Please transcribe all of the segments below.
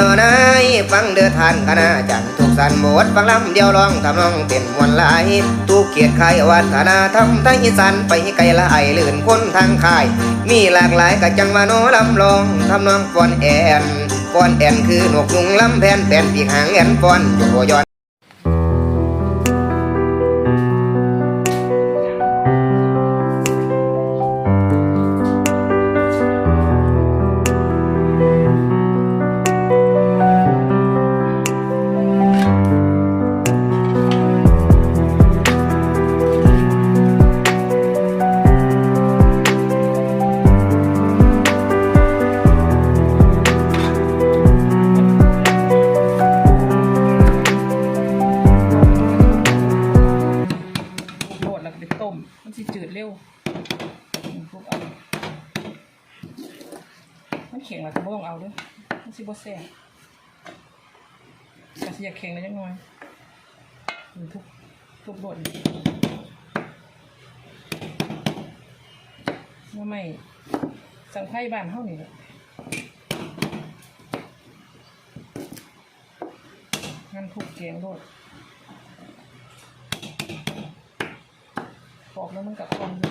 นอนายฟังเดือทานคณะจันทรุกสันหมดฟังลำเดียวร้องทำนองเป็นมวนลายทุกเกียรติใครวัฒนาทำไทยอีสานไปไกลละไอลื่นคนทางค่าย มีหลากหลายกะจังมาโนลำลองทำนองฟ้อนแอนฟ้อนแอนคือนกยุงลำแผ่นแผ่นปีกหางแอนฟ้อนโยย้อน มันสิจืดเร็วพวกเอามันแข็งแล้วก็บ่ต้องเอาเด้วยมันสิบ่แซ่บก็สิอยากแข็งเลยจังหน่อยทุกทุกบดนี่ว่าไม่สังไพ่บ้านเฮานี่แหละงั้นทุกแกงโลด อกแล้วมันกับความอยู่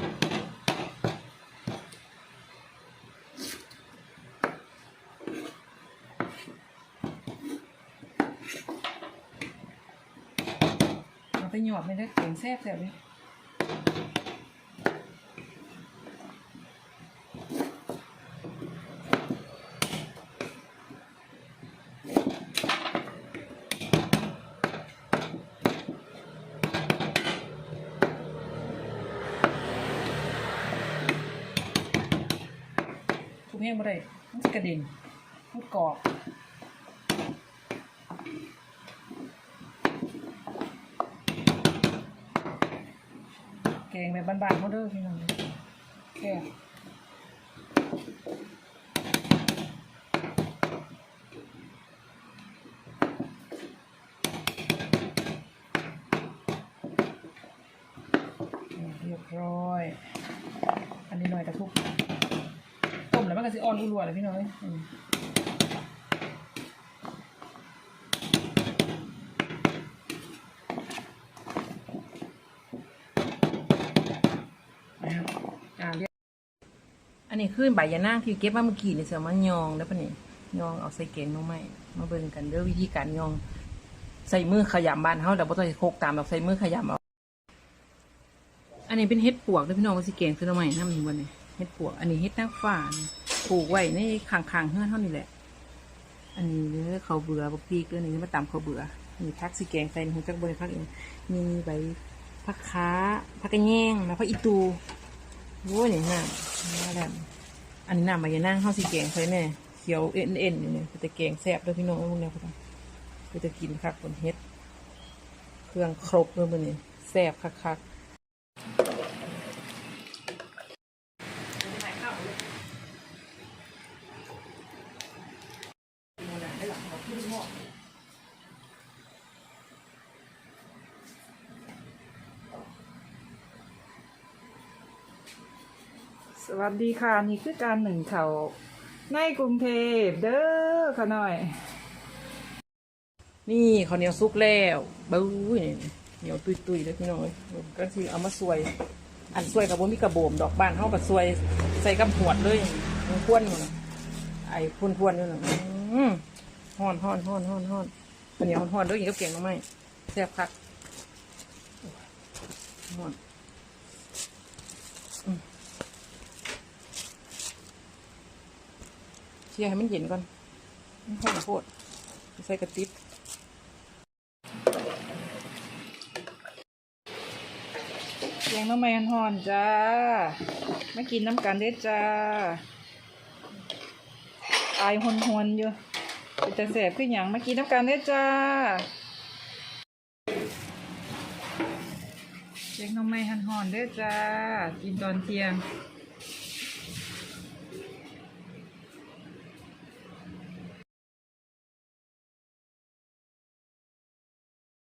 เอาไปหยอดไม่ได้เก่งแซ่บแบบนี้ ทุกแห้งบ่ได้มันกระเด็นมันกรอบแกงแบบบานๆเขาเด้อพี่น้องแค่เรียบร้อย อันนี้หน่อยกระทุก ก็สิอ่อนรัวๆเลยพี่น้อยอันนี้คือใบยะนางที่เก็บมาเมื่อกี้นี่เสือมายองแล้วปะนี่ยองเอาใส่แกงหน้องไม้มาเบิ่งกันเด้อวิธีการยอง ใส่มือขยำบานเฮาแต่บ่ต้องโคกตามแบบใส่มือขยำเอาอันนี้เป็นเห็ดปวกเด้อพี่น้องว่าสิแกงซื้อน้องไม้นำนี่บ่เนี่เห็ดปวก อันนี้เห็ดนางฟ้าน ปลูกไว้ในข้างๆเฮือนเท่านี้แหละ อันนี้เด้อเขาเบื่อบักพีกเด้อนี่มาตำเขาเบื่อมีพักสิแกงใส่หูจักบริพักเองมีใบผักค้าผักกระแยงแล้วผักอีตูโว้ยนี่น้ำมาแล้วอันนี้น้ำใบยะนางข้าวสีแกงใส่แน่เขียวเอ็นเอ็นอยู่เนี่ยแต่แกงแซ่บด้วยพี่น้องพวกเนี้ยพี่น้องก็จะกินคักบนเฮ็ด เครื่องครบเลยมันนี่แซ่บคักคัก สวัสดีค่ะ นี่คือการหนึ่งเขาในกรุงเทพเด้อค่ะหน่อย นี่ข้าวเหนียวซุกแล้วบู๊ยเหนียวตุยตุยเลยพี่น้อยก็คือเอามาสวย อันสวยกับบ่มีกระโบมดอกบ้านเฮากับสวยใส่กับหวดเลยมันควนอยู่นะไอ้พวนพวนอยู่นะอืมฮ้อนฮ้อนฮ้อนฮ้อนฮ้อนข้าวเหนียวฮ้อนด้วยกินกับแกงหน่อไม้แซ่บคักฮ้อนอืม เชียให้มันเย็นก่อนมันฮ้อนโคตรใส่กระติบแกงน้ำมันหอนจ้าไม่กินน้ำกันเด้จ้าอายหวนหวนอยู่เป็นจะแสบขึ้นอหย่างมากินน้ำกันเด้จ้าแกงน้ำมันหอนๆเด้จ้า กินตอนเที่ยง